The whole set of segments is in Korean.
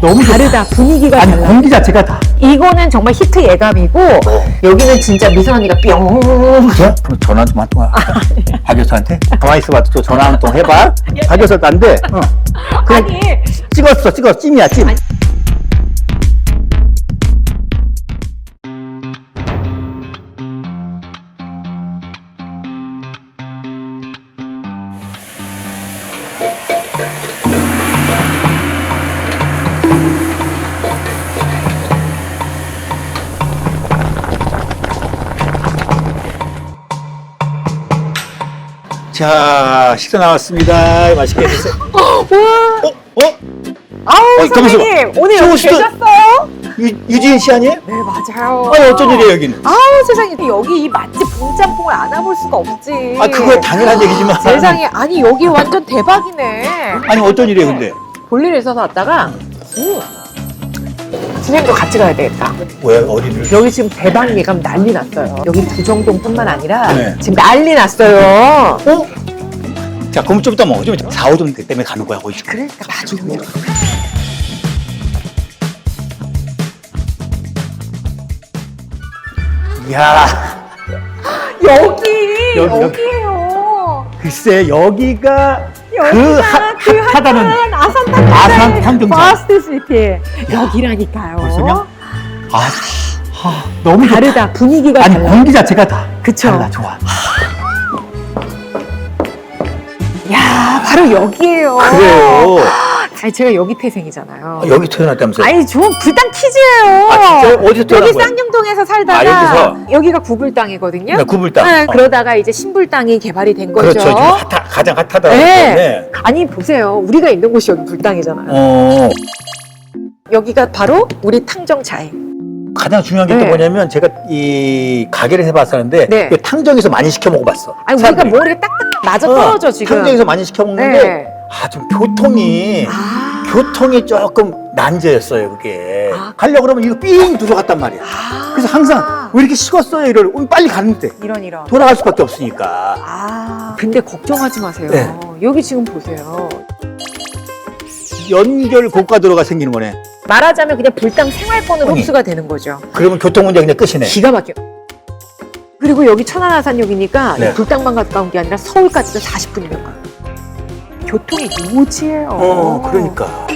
너무 좋다. 다르다. 분위기가 아니, 달라. 공기 자체가 다. 이거는 정말 히트 예감이고 여기는 진짜 미선 언니가 뿅. 그래? 그럼 전화 좀한 통. 박 교수한테? 가만히 있어봐. 또 전화 한 통 해봐. 박 교수도 안 돼. 어. 아니 찍었어, 찍었어. 찜이야, 찜. 자, 식사 나왔습니다. 맛있게 드세요. 와. 어? 어? 아우 어, 가만있어 봐. 선생님 오늘 여기 쇼호스트- 계셨어요? 유, 유지은 씨 아니에요? 네 맞아요. 아니, 어쩐 일이에요, 여기는? 아우 세상에 여기 이 맛집 붕짬뽕을 안 와볼 수가 없지. 아, 그거 당연한 얘기지만. 세상에 아니 여기 완전 대박이네. 아니, 어쩐 일이에요, 근데? 볼일 있어서 왔다가 음. 선생님도 같이 가야 되겠다. 왜, 어디를? 여기 지금 대박 예감 난리 났어요. 여기 부정동뿐만 아니라 네. 지금 난리 났어요. 어? 자, 그럼 좀 이따 먹어. 좀 이따 4, 5점 때문에 가는 거야, 거기. 그러니까 나중에. 이야, 여기 여기, 여기. 여기에요. 글쎄, 여기가 그 하- 그 핫하다는 핫한 아산 아산 탐정장. 파스트 시티 여기라니까요. 벌써요? 아, 아, 너무 좋다. 다르다 분위기가 아니, 달라. 공기 자체가 다. 그쵸? 달라, 좋아. 야 바로 여기에요. 그래요. 아니 제가 여기 태생이잖아요. 아, 여기 태어났다면서요? 아니 좋은 불당 퀴즈예요. 아, 진짜요? 어디서 태어난 여기 거예요? 쌍용동에서 살다가 아, 여기서? 가 구불당이거든요. 네, 구불당. 네, 어. 그러다가 이제 신불당이 개발이 된 거죠. 그렇죠. 지금 핫하, 가장 핫하다. 네. 네. 아니 보세요. 우리가 있는 곳이 여기 불당이잖아요. 어, 여기가 바로 우리 탕정차이. 가장 중요한 게 또 네. 뭐냐면 제가 이 가게를 해봤었는데 네. 이 탕정에서 많이 시켜 먹어봤어. 아니 우리가 사람들이. 머리에 딱딱 맞아 어, 떨어져 지금. 탕정에서 많이 시켜 먹는데 네. 아 좀 교통이 아. 교통이 조금 난제였어요 그게. 아. 가려 고 그러면 이거 삥 들어갔단 말이야. 아. 그래서 항상 왜 이렇게 식었어요 이럴 음, 빨리 가는데 이런 이런. 돌아갈 수밖에 없으니까. 아. 근데 걱정하지 마세요. 네. 여기 지금 보세요. 연결 고가도로가 생기는 거네. 말하자면 그냥 불당 생활권으로 아니. 흡수가 되는 거죠. 그러면 교통 문제 그냥 끝이네. 기가 막혀. 그리고 여기 천안아산역이니까 네. 불당만 가까운 게 아니라 서울까지도 40분이면 가요. 교통이 요지예요. 어, 그러니까.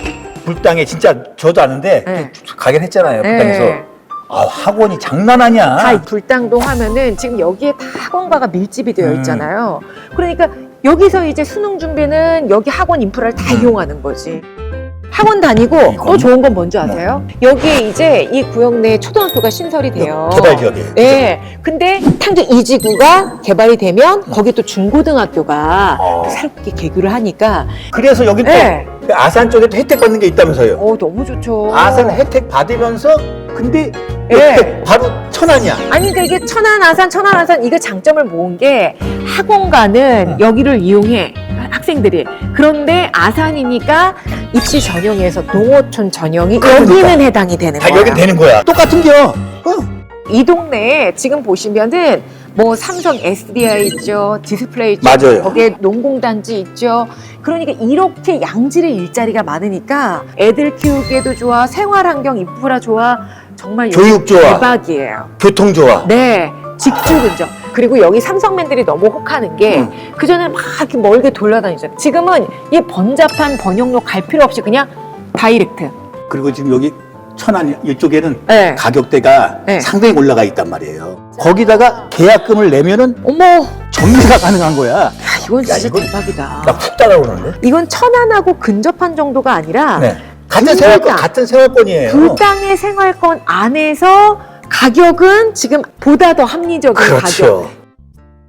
불당에 진짜 저도 아는데 네. 가게를 했잖아요. 불당에서. 네. 아 학원이 장난 아니야. 다이 불당도 하면은 지금 여기에 다 학원가가 밀집이 되어 음. 있잖아요. 그러니까 여기서 이제 수능 준비는 여기 학원 인프라를 다 음. 이용하는 거지. 학원 다니고 또 좋은 건 뭔지 아세요? 여기에 이제 이 구역 내에 초등학교가 신설이 돼요. 개발 지역에. 네. 근데 탕정 이지구가 개발이 되면 거기 또 중고등학교가 어. 새롭게 개교를 하니까 그래서 여기 또 네. 아산 쪽에도 혜택 받는 게 있다면서요. 어 너무 좋죠. 아산 혜택 받으면서 근데 네. 옆에 바로 천안이야. 아니 그러니까 이게 천안 아산 천안 아산 이거 장점을 모은 게 학원가는 응. 여기를 이용해 학생들이 그런데 아산이니까 입시 전형에서 농어촌 전형이 그러니까. 여기는 해당이 되는 다 거야. 여긴 되는 거야. 똑같은 겨. 어. 이 동네에 지금 보시면은 뭐 삼성 SDI 있죠, 디스플레이 있죠, 맞아요. 거기에 농공단지 있죠. 그러니까 이렇게 양질의 일자리가 많으니까 애들 키우기에도 좋아, 생활환경 인프라 좋아, 정말 여기 교육 좋아. 대박이에요. 교통 좋아. 네, 직주 근접. 그리고 여기 삼성맨들이 너무 혹하는 게 응. 그전에 막 이렇게 멀게 돌아다니잖아요. 지금은 이 번잡한 번영로 갈 필요 없이 그냥 다이렉트. 그리고 지금 여기 천안 이쪽에는 네. 가격대가 네. 상당히 올라가 있단 말이에요. 거기다가 계약금을 내면은 어머, 전매가 가능한 거야. 야, 이건 야, 진짜 이건 대박이다. 나 푹 따라 그러는데. 이건 천안하고 근접한 정도가 아니라 네. 같은. 세월권 같은 세월권이에요. 불당의 생활권 안에서 가격은 지금 보다 더 합리적인 가격. 그렇죠.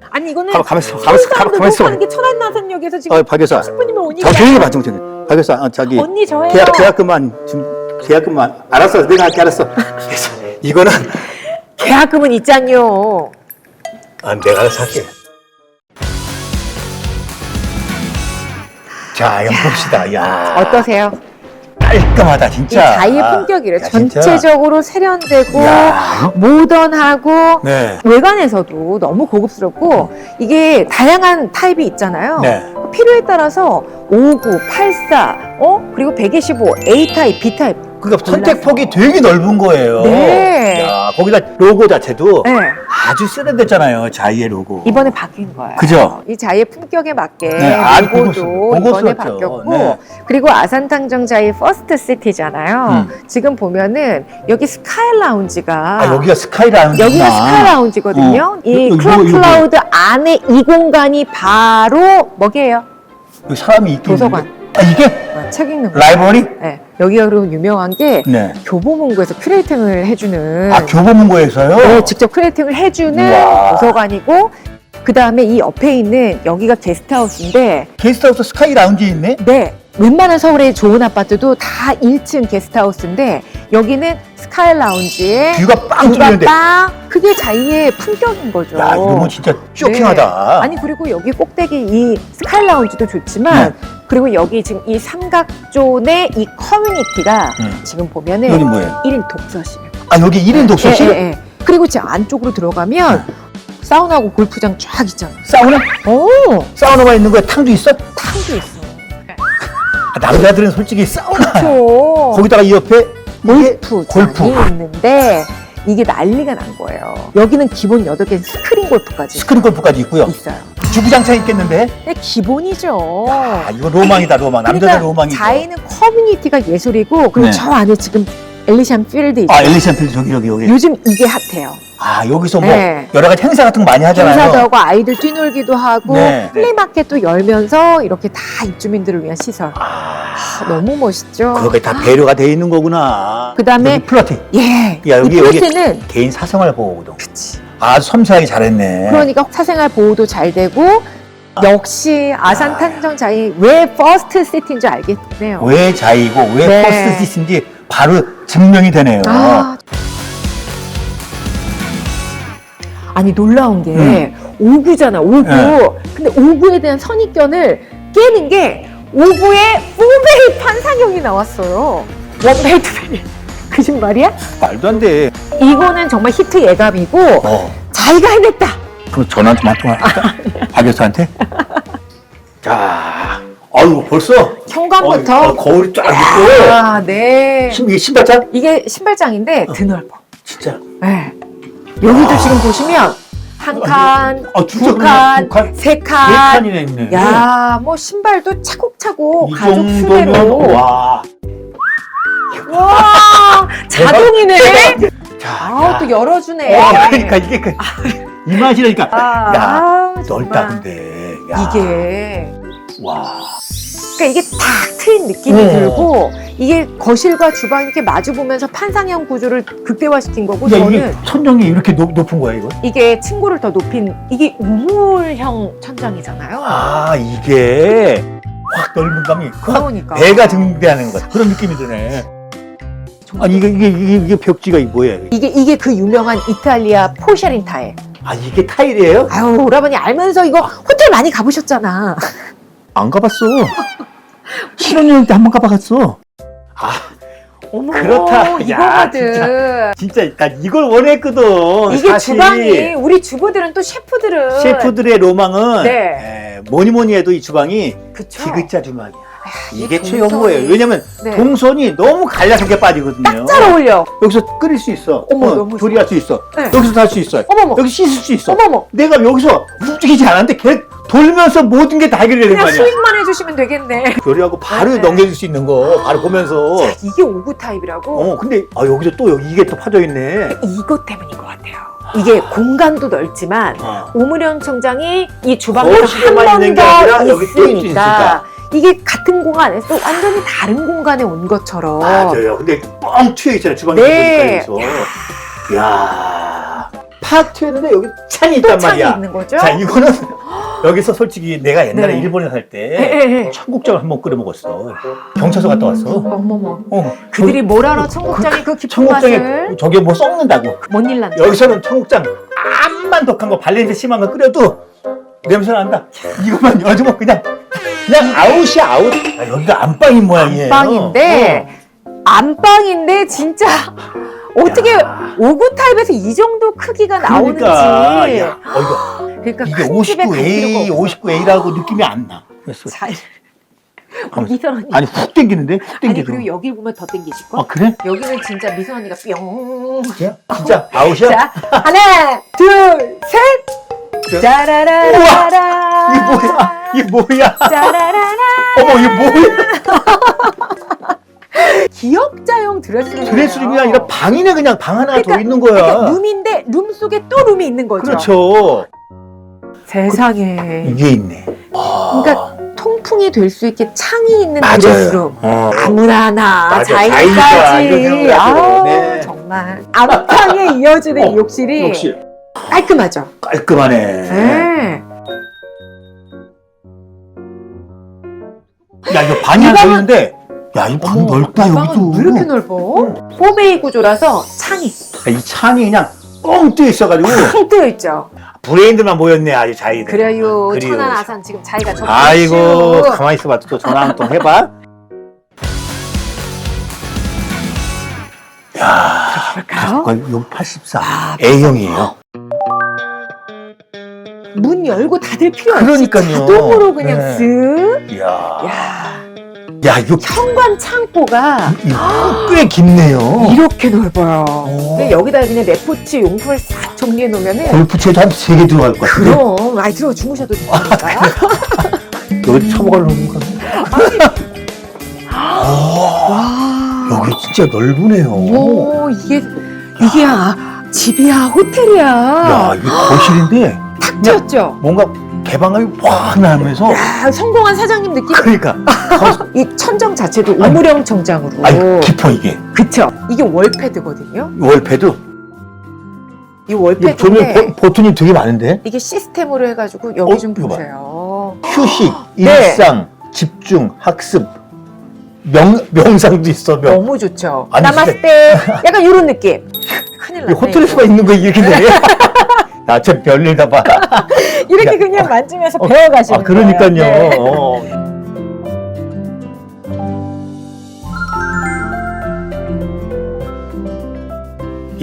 아니 이거는 가만 가만 있어. 서울 가만 있어. 가만 사람들 가만 있어. 못하는 게 천안나선역에서 지금 어, 박 여사. 10분이면 오니까. 저 조용히 봐, 좀 조용히. 박 여사, 어, 저기 언니 저예요. 계약 계약금만 좀 계약금만 알았어. 내가 할게 알았어. 그래서 이거는 계약금은 있잖요. 아, 내가 알아서 할게. 자, 이거 봅시다. 야. 어떠세요? 깔끔하다, 이 진짜. 자이의 품격이래. 야, 진짜. 전체적으로 세련되고 야. 모던하고 네. 외관에서도 너무 고급스럽고 이게 다양한 타입이 있잖아요. 네. 필요에 따라서 59, 84, 어? 그리고 125, A 타입, B 타입. 그러니까 선택 폭이 되게 넓은 거예요. 네. 야, 거기다 로고 자체도 네. 아주 세련됐잖아요. 자이의 로고. 이번에 바뀐 거예요. 그죠? 이 자의 품격에 맞게 네, 아, 로고도. 이번에 고급스럽죠. 바뀌었고 네. 그리고 아산탕정 자의 퍼스트 시티잖아요. 음. 지금 보면은 여기 스카이 라운지가 아, 여기가 스카이 라운지구나. 여기가 스카이 라운지거든요. 어. 이 요- 요- 클럽 요거. 클라우드 안에 이 공간이 바로 뭐게요? 여기 사람이 있긴 도서관. 있는데. 아, 이게 어, 책 읽는 거. 라이브러리? 네. 여기가 그리고 유명한 게 네. 교보문고에서 큐레이팅을 해주는 아, 교보문고에서요? 네, 직접 큐레이팅을 해주는 우와. 도서관이고 그 다음에 이 옆에 있는 여기가 게스트하우스인데 게스트하우스 스카이 라운지 있네? 네 웬만한 서울의 좋은 아파트도 다 1층 게스트하우스인데 여기는 스카이 라운지에 뷰가 빵 뚫리는데. 빵 그게 자이의 품격인 거죠. 야, 이거는 진짜 쇼킹하다. 아니 그리고 여기 꼭대기 이 스카이 라운지도 좋지만 네. 그리고 여기 지금 이 삼각존의 이 커뮤니티가 음. 지금 보면은 여기 뭐예요? 1인 독서실. 아, 여기 1인 독서실? 예, 예, 예. 그리고 제 안쪽으로 들어가면 사우나하고 골프장 쫙 있잖아. 사우나? 오, 사우나가 있는 거야? 탕도 있어? 탕도 있어. 아, 남자들은 솔직히 사우나. 그렇죠. 거기다가 이 옆에 이게 골프장이 골프. 있는데 이게 난리가 난 거예요. 여기는 기본 8개 스크린 골프까지 스크린 골프까지 있고요. 있어요. 주구장창 있겠는데? 근데 기본이죠. 아, 이거 로망이다, 로망. 남자들 그러니까 로망이고. 자이는 커뮤니티가 예술이고 그리고 네. 저 안에 지금 엘리션 필드 있죠. 아, 엘리션 필드 저기, 저기, 여기. 요즘 이게 핫해요. 아, 여기서 뭐 네. 여러 가지 행사 같은 거 많이 하잖아요. 행사도 하고 아이들 뛰놀기도 하고 네. 플리마켓도 열면서 이렇게 다 입주민들을 위한 시설. 아, 아, 너무 멋있죠. 그게 다 배려가 돼 있는 거구나. 그다음에 여기 플러팅. 예. 야, 여기, 이 여기. 플러트는 개인 사생활 보호거든. 그치. 아주 섬세하게 잘했네. 그러니까 사생활 보호도 잘 되고 역시 아산 탕정 자이 왜 퍼스트 시티인 줄 알겠네요. 왜 자이고 왜 네. 퍼스트 시인지 바로 증명이 되네요. 아. 아니 놀라운 게 오구잖아 오구. 음. 네. 근데 오구에 대한 선입견을 깨는 게 오구에 포베이 판상형이 나왔어요. 원베이 투베이. 거짓말이야? 말도 안 돼. 이거는 정말 히트 예감이고 어. 자기가 해냈다. 그럼 전화 좀한통 할까? 박 교수한테? 자, 아유 벌써 현관부터 어, 어, 거울이 쫙 있고 아, 네. 신- 이게 신발장? 이게 신발장인데 드넓어. 진짜. 네. 여기도 지금 보시면 한 칸, 아, 진짜 두 칸, 두 칸? 세 네 칸. 칸이나 있네. 야, 뭐 신발도 차곡차곡 이 가족 정도면 수대로. 와. 와, 자동이네. 자, 아, 야. 또 열어주네. 어, 그러니까 이게 그, 이 맛이라니까. 아, 야, 넓다 정말. 근데. 야. 이게 와. 그러니까 이게 탁 트인 느낌이 어. 들고 이게 거실과 주방 이렇게 마주 보면서 판상형 구조를 극대화시킨 거고 야, 저는 이게 천정이 이렇게 높, 높은 거야 이거? 이게 층고를 더 높인 이게 우물형 천장이잖아요. 아 이게 확 넓은 감이 확 그러니까 배가 증대하는 것 같아. 그런 느낌이 드네. 아니 이게 이게 이게, 이게 벽지가 이 뭐야? 이게? 이게 이게 그 유명한 이탈리아 포샤린 타일. 아 이게 타일이에요? 아유 오라버니 알면서 이거 호텔 많이 가보셨잖아. 안 가봤어. 신혼여행 때 한 번 가봐갔어. 아 어머 그렇다. 야, 이거거든. 진짜 나 이걸 원했거든. 이게 사실 주방이 우리 주부들은 또 셰프들은 셰프들의 로망은 네. 에, 뭐니 뭐니 해도 이 주방이 그쵸. 디귿자 주방이야. 이게 동선이- 최고예요. 왜냐면 네. 동선이 너무 갈라서게 빠지거든요. 잘 어울려. 여기서 끓일 수 있어. 어머, 어, 너무 조리할 수 있어. 네. 여기서 할수 있어. 어머머. 여기 씻을 수 있어. 어머머. 내가 여기서 움직이지 않았는데 걔 돌면서 모든 게 다 해결되는 거 그냥 아니야. 수익만 해주시면 되겠네. 조리하고 바로 네. 넘겨줄 수 있는 거 바로 보면서. 자, 이게 오구 타입이라고. 어 근데 아 여기서 또 여기 이게 또 파져 있네. 이것 때문인 것 같아요. 이게 공간도 넓지만 어. 오므령 청장이 이 주방에 거실에만 한 있는 번게 아니라 더 여기 또 있으니까 있으니까. 이게 같은 공간에서 완전히 다른 공간에 온 것처럼 맞아요. 근데 뻥 튀어 있잖아요 주방에 네. 보니까 여기서. 야. 팍 튀었는데 여기 찬이 또 있단 창이 말이야. 있는 거죠. 자 이거는 여기서 솔직히 내가 옛날에 네. 일본에 살 예, 때 예, 예. 청국장을 한번 끓여 먹었어. 경찰서 갔다 왔어. 어머머. 어, 그들이 뭘 알아 청국장의 그 깊은 청국장에 맛을 저게 뭐 썩는다고. 뭔 일 난다. 여기서는 청국장 암만 독한 거 발냄새 심한 거 끓여도 냄새 난다. 이것만 여주면 그냥 그냥 아웃이야 아웃. 아, 여기가 안방인 모양이에요. 안방인데 안방인데 진짜 어떻게 야. 오구 타입에서 이 정도 크기가 그러니까 나오는지 야, 어, 그러니까 이게 큰 집에 갈 59A, 필요가 없어. 59A라고 느낌이 안 나. 됐어. 자, 가만있어. 미선 언니. 아니 훅 땡기는데? 훅 아니 땡기죠. 그리고 여기 보면 더 땡기실 걸? 아 그래? 여기는 진짜 미선 언니가 뿅. 진짜? 진짜 아웃이야? 자, 하나, 둘, 셋. 짜라라라라. 이게 뭐야? 이게 뭐야? 짜라라라. 어머 이게 뭐야? 기역자형 드레스룸. 드레스룸이 아니라 방이네 그냥 방 하나가 더 있는 거야. 그러니까 룸인데 룸 속에 또 룸이 있는 거죠. 그렇죠. 세상에. 이게 있네. 아, 그러니까 통풍이 될 수 있게 창이 있는 맞아요. 드레스룸. 어. 아무나 하나 맞아, 자이까지 자이가 이렇게 아우 해가지고, 네. 정말 앞방에 이어지는 어, 이 욕실이 역시 깔끔하죠. 깔끔하네. 네. 야 이거 방이 하나 더 있는데 야이방 어머, 넓다 여기도. 왜 이렇게 넓어? 포베이 구조라서 창이 야, 이 창이 그냥 뻥 뚫려 있어가지고 텅 뜨여 있죠. 브레인들만 모였네 아주 자이들. 그래요. 그래요. 천안 아산 지금 자기가 저 아이고 가만히 있어봐 또 전화 한 통 해봐. 야, 볼까요? 이거 84 아, A형이에요. 문 열고 닫을 필요 없이 그러니까요. 자동으로 그냥 네. 쓱. 이야, 야, 야 이거 현관 창고가 이거 꽤 깊네요. 이렇게 넓어요. 오. 근데 여기다 그냥 레포츠 용품을 싹 정리해 놓으면은 골프채도 한세 개 들어갈 것 같은데. 그럼 아이 들어 주무셔도 되니까. 여기 처먹으려는 건. 아, 와. 여기 진짜 넓으네요. 오 이게 이게 아, 집이야 호텔이야. 야, 이게 거실인데 탁 트였죠. 뭔가 개방감이 확 나면서 야 성공한 사장님 느낌. 그러니까 이 천정 자체도 우물형 천장으로. 아니 깊어 이게 그쵸? 이게 월패드거든요. 월패도 이 이게 조명 월패드인데 버- 버튼이 되게 많은데 이게 시스템으로 해가지고 여기 어, 좀 이거 봐. 보세요. 휴식, 네. 일상, 집중, 학습, 명 명상도 있어 명. 너무 좋죠. 아니, 나마스테. 약간 이런 느낌. 큰일 이게 났네. 호텔에서만 이거. 있는 거 이렇게 돼. 나저 별일 다 봐. 이렇게 야, 그냥 만지면서 어, 배워가시는 아 그러니까요. 거예요. 네. 어.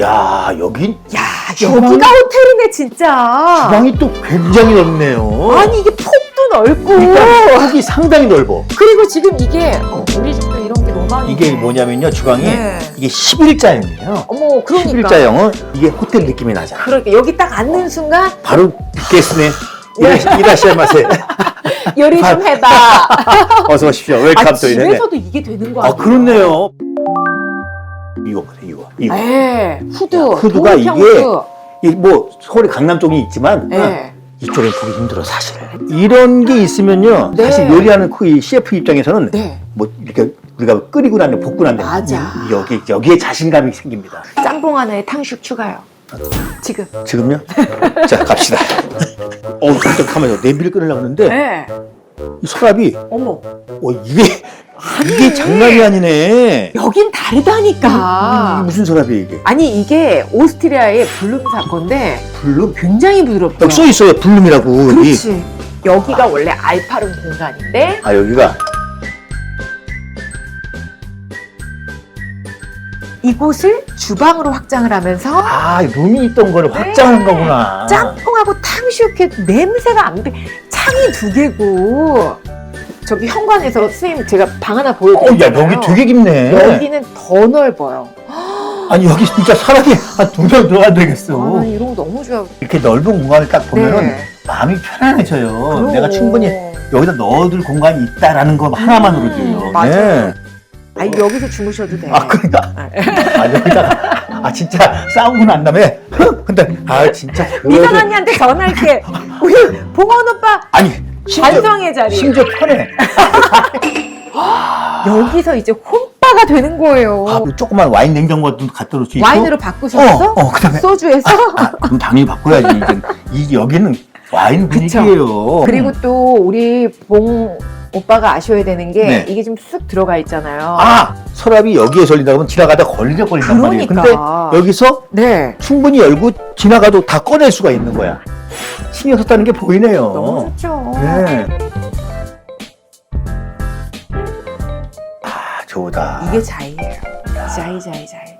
야 여긴 야 주방- 여기가 호텔이네 진짜. 주방이 또 굉장히 넓네요. 아니 이게 폭도 넓고. 일단 폭이 상당히 넓어. 그리고 지금 이게 어, 우리 집도 많은데. 이게 뭐냐면요 주방이 네. 이게 11자형이에요. 어머 그러니까. 11자형은 이게 호텔 느낌이 나잖아. 그러니까 여기 딱 앉는 순간 바로 게스네. 이라시- 이라시아마세. 요리 좀 해봐. 어서 오십시오. 웰컴 아 또 이네. 집에서도 이게 되는 거아 아니에요? 그렇네요. 이거 보세요 이거. 이거. 네, 후드, 후드가 동평 이게- 후드. 이뭐 서울에 강남 쪽이 있지만 네. 이쪽엔 보기 힘들어 사실. 이런 게 있으면요. 네. 사실 요리하는 그 CF 입장에서는 네. 뭐 이렇게 우리가 끓이고 난 다음에 볶고 난 다음에 맞아. 이- 여기 여기에 자신감이 생깁니다. 짬뽕 하나에 탕수육 추가요. 지금. 지금요? 자 갑시다. 어 깜짝하면서 냄비를 끓이려고 하는데 네. 이 서랍이 어머. 어 이게 이게 장난이 아니네. 여긴 다르다니까. 이게 무슨 서랍이 이게? 아니 이게 오스트리아의 블룸 사건인데 블룸? 굉장히 부드럽죠. 여기 써 있어요 블룸이라고 여기. 그렇지. 여기가 원래 알파룸 공간인데 아 여기가 이곳을 주방으로 확장을 하면서 아 룸이 있던 거를 확장한 거구나. 짬뽕하고 탕수육해도 냄새가 안 돼. 창이 두 개고 저기 현관에서 선생님 제가 방 하나 어, 야 보여드렸잖아요. 여기 되게 깊네. 여기는 더 넓어요. 아니 여기 진짜 사람이 한 두 명 들어가야 아, 되겠어. 난 이런 거 너무 좋아. 이렇게 넓은 공간을 딱 보면은 네. 마음이 편안해져요. 그럼. 내가 충분히 여기다 넣어둘 공간이 있다라는 거 하나만으로도요. 음, 맞아요. 아니 여기서 주무셔도 돼. 아 그러니까 아 여기다가 아 진짜 싸우고 난 다음에 근데 아 진짜 미선 그래도- 언니한테 전화할게. 우리 봉원 오빠 아니 심지어 반성의 자리. 심지어 편해. 여기서 이제 홈바가 되는 거예요. 아, 그 조그만 와인 냉장고도 갖다 놓을 수 있고. 와인으로 바꾸셨어? 어, 어 그다음에 소주에서? 아, 그럼 당연히 바꿔야지. 이제 이 여기는 와인 그쵸. 분위기예요. 그리고 또 우리 봉 오빠가 아셔야 되는 게 네. 이게 좀쓱 들어가 있잖아요. 아 서랍이 여기에 열리다 보면 지나가다 걸리적 걸린단 말이에요. 그러니까. 근데 여기서 네. 충분히 열고 지나가도 다 꺼낼 수가 있는 거야. 신경 썼다는 게 보이네요. 너무 좋죠. 네. 아 좋다. 이게 자이예요. 자이 자이 자이.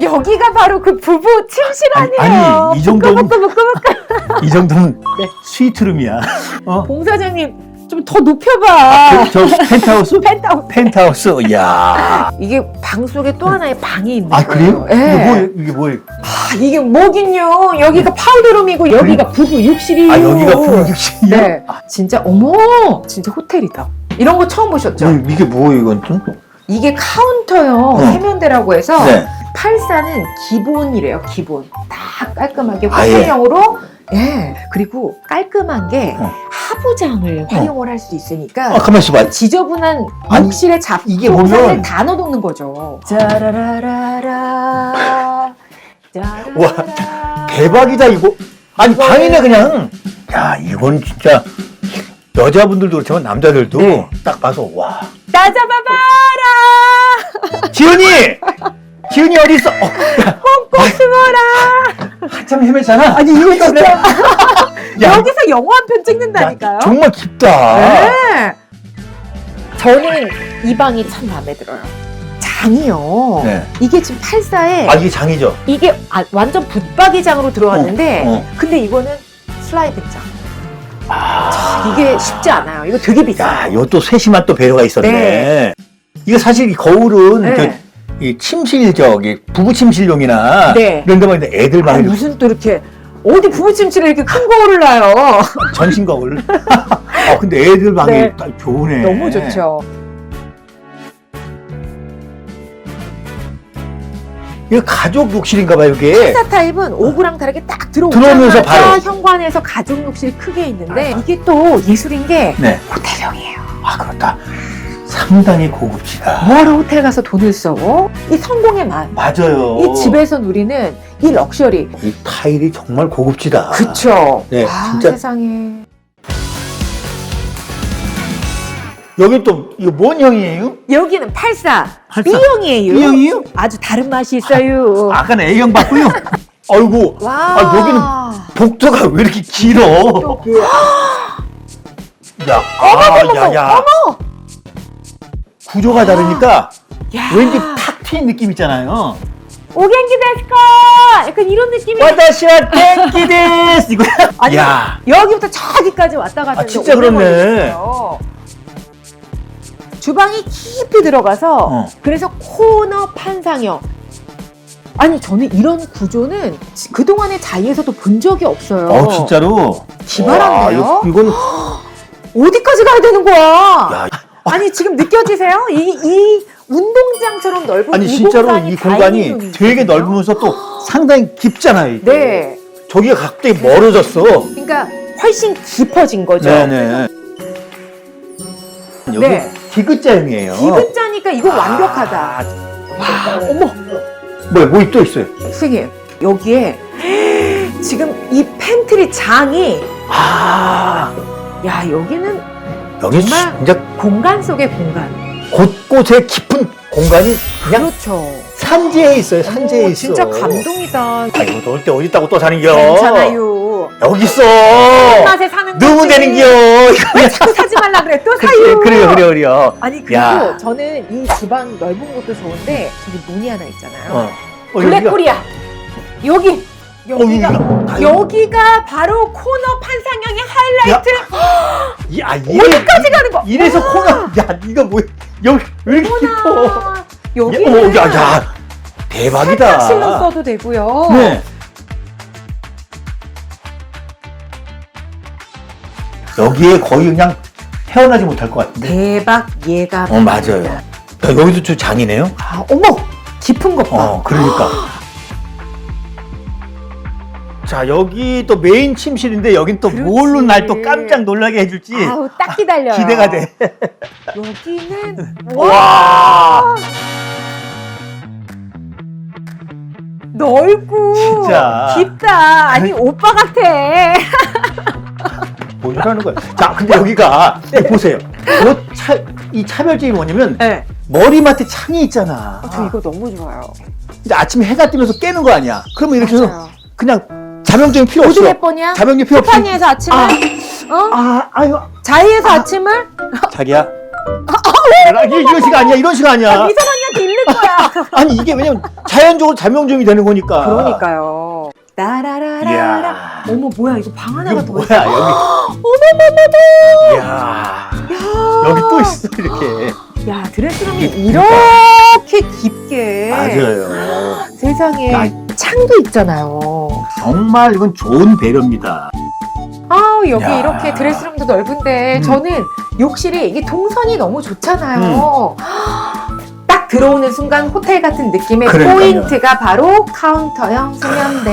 여기가 바로 그 부부 침실 아니, 아니에요. 아니, 이 정도는-. 이 정도면 네. 스위트룸이야. 어? 봉 사장님 좀좀더 높여봐. 저 펜트하우스? 펜트하우스. 펜트하우스. 이야. 이게 방 속에 또 하나의 방이 있는 아 거예요. 그래요? 예. 이게 뭐예요? 이게 뭐예요? 아, 이게 뭐긴요. 여기가 파우더룸이고 여기가 부부 욕실이에요. 아 여기가 분육실이요? 네. 진짜 어머, 진짜 호텔이다. 이런 거 처음 보셨죠? 음, 이게 뭐예요 이건 좀? 이게 카운터형 어. 세면대라고 해서 네. 84는 기본이래요. 기본. 다 깔끔하게 아, 예. 호텔형으로 예. 그리고 깔끔한 게 어. 하부장을 활용을 할 수 있으니까 아 가만 있어봐. 지저분한 아니, 욕실에 잡 이게 보면- 다 넣어놓는 거죠. 짜라라라라. 짜라라라. 대박이다 이거. 아니 방이네 그냥. 야 이건 진짜 여자분들도 그렇지만 남자들도 네. 딱 봐서 와. 따잡아봐라. 지훈이, 지훈이 어디 있어? 어, 야, 꼭 숨어라. 한참 헤맸잖아. 아니 이거 진짜. 야, 여기서 영화 한 편 찍는다니까요. 야, 정말 깊다. 네. 저는 이 방이 참 마음에 들어요. 장이요. 네. 이게 지금 84에 아 이게 장이죠. 이게 아- 완전 붙박이장으로 들어왔는데 어, 어. 근데 이거는 슬라이딩장. 아, 이게 쉽지 않아요. 이거 되게 비싸요. 야, 이것도 세심한 또 배려가 있었네. 네. 이거 사실 이 거울은 네. 그, 이 침실 저기 부부 침실용이나 네. 이런 데만 있는데 애들 아, 방에 무슨 또 이렇게 어디 부부침실에 이렇게 큰 거울을 놔요. 전신 거울. 아 근데 애들 방에 네. 딱 좋네. 너무 좋죠. 이거 가족 욕실인가 봐요 이게. 사 타입은 오브랑 다르게 딱 들어오면서 바로. 현관에서 가족 욕실이 크게 있는데 이게 또 예술인 게 네. 호텔형이에요. 아 그렇다. 상당히 고급지다. 뭐하러 호텔 가서 돈을 써? 이 성공의 맛. 맞아요. 이 집에서 누리는 이 럭셔리. 이 타일이 정말 고급지다. 그쵸? 네, 아, 진짜. 세상에. 여기 또 이거 뭔 형이에요? 여기는 84. 84. B형이에요. B형이요? 아주 다른 맛이 있어요. 아까는 A형 봤고요. 아이고 와. 아, 여기는 복도가 왜 이렇게 길어? 야, 아, 야, 야. 어머! 구조가 다르니까 야. 왠지 탁 트인 느낌 있잖아요. 오겐기 데스카! 약간 이런 느낌이. 와다시와 땡기 데스 이거. 아니, 야, 여기부터 저기까지 왔다 갔다 아, 진짜 그렇네. 주방이 깊이 들어가서 어. 그래서 코너 판상형. 아니 저는 이런 구조는 지- 그동안의 자리에서도 본 적이 없어요. 어 진짜로. 기발한데요? 와, 이거- 이건 어디까지 가야 되는 거야? 야, 아니 지금 느껴지세요? 이, 이 운동장처럼 넓은 아니 이 진짜로 공간이 이 공간이 되게. 넓으면서 또 상당히 깊잖아요. 이게. 네. 저기가 갑자기 멀어졌어. 그러니까 훨씬 깊어진 거죠. 네네. 여기 네. 디귿자형이에요. 디귿자니까 이거 아, 완벽하다. 와, 어머, 뭐야, 뭐또 있어요? 선생님 여기에 지금 이 팬트리 장이 아, 야 여기는 여기 정말- 진짜 공간 속의 공간. 곳곳에 깊은 공간이 그냥 그렇죠. 산지에 있어요. 산지에 어머, 있어. 진짜 감동이다. 아이고, 너올 때 어디 있다고 또 사는겨? 괜찮아요. 여기 있어. 맛에 사는 누구 거지. 되는겨? 왜 자꾸 사지 말라 그래? 또 사요. 그래요, 그래요, 그래요. 아니 그리고 야. 저는 이 주방 넓은 것도 좋은데 저기 문이 하나 있잖아요. 어. 어, 블랙코리아 여기 여기가 여기가 여기가 바로 코너 판상형의 하이라이트. 이- 아, 이래, 어디까지 가는 거? 이래서 와. 코너, 야, 이거 뭐, 여기 왜 이렇게 깊어? 어머나. 여기 야, 어, 야, 야, 대박이다. 세탁실로 써도 되고요. 네. 여기에 거의 그냥 태어나지 못할 것 같은데. 대박 예감. 어, 맞아요. 야, 여기도 좀 장이네요. 아, 어머 깊은 것 봐. 어, 그러니까. 자, 여기 또 메인 침실인데 여긴 또 그렇지. 뭘로 날 또 깜짝 놀라게 해줄지 아우 딱 기다려요. 기대가 돼. 여기는 와, 넓고 진짜. 깊다. 아니 오빠 같아. 뭐라는 거야. 자, 근데 여기가 보세요. 요 차, 이 차별점이 뭐냐면 네. 머리맡에 창이 있잖아. 어, 저 이거 너무 좋아요. 근데 아침에 해가 뜨면서 깨는 거 아니야. 그러면 이렇게 해서 맞아요. 그냥 자명종이 필요 어디 없어. 몇 번이야? 자명종 필요 없어. 티파니에서 아침을 어? 아, 아유, 자이에서 아. 침을 자기야. 아, 이게 이런 시가 아니야. 이런 시가 아니야. 이사람한테 잃는 거야. 아니 이게 왜냐면 자연적으로 자명종이 되는 거니까. 그러니까요. 따라라라라. 이야. 어머 뭐야 이거 방 하나가 이거 더 뭐야 있어. 여기 어머머머머. 이야 야. 여기 또 있어 이렇게 야 드레스룸이 깊다. 이렇게 깊게. 맞아요 세상에 야. 창도 있잖아요. 정말 이건 좋은 배려입니다 아 여기 야. 이렇게 드레스룸도 넓은데 음. 저는 욕실이 이게 동선이 너무 좋잖아요. 딱 들어오는 순간 호텔 같은 느낌의 음. 그러니까요. 포인트가 바로 카운터형 세면대.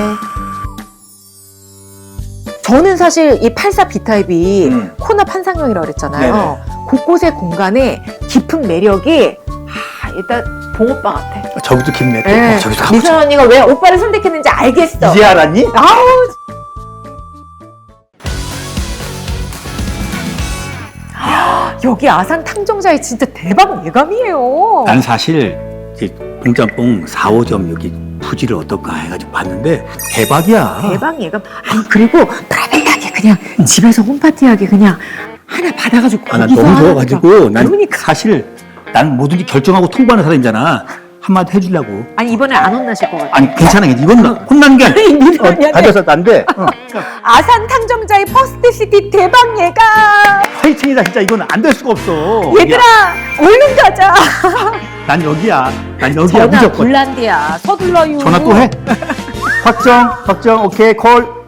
저는 사실 이 84 B타입이 음. 코너 판상형이라고 그랬잖아요. 곳곳의 공간에 깊은 매력이 아, 일단 봉오빠 같아. 저기도 깊네 또 네. 어, 저기도 가보자 미선 언니가 왜 오빠를 선택했는지 알겠어. 이제 알았니? 아우. 아, 여기 아산 탕정자에 진짜 대박 예감이에요. 난 사실 이제 공짬뽕 4, 5점 여기 부지를 어떨까 해가지고 봤는데 대박이야 대박 예감. 아니 그리고 프라이빗하게 그냥 집에서 홈파티하게 그냥 하나 받아가지고 아, 난 거기서 너무 좋아가지고 난 그러니까. 사실 난 뭐든지 결정하고 통보하는 사람이잖아 한마디 해주려고. 아니 이번에 안 혼나실 것 같아. 아니 괜찮아 이건 나- 혼난 게 아니야. 어, 언니한테 가져서 난데 어. 아산 탕정자의 퍼스트 시티 대박 예감. 화이팅이다 진짜. 이건 안 될 수가 없어. 얘들아 얼른 가자. 야, 난 여기야. 난 여기야. 전화 무조건. 불난디야. 서둘러요. 전화 또 해? 확정 확정. 오케이 콜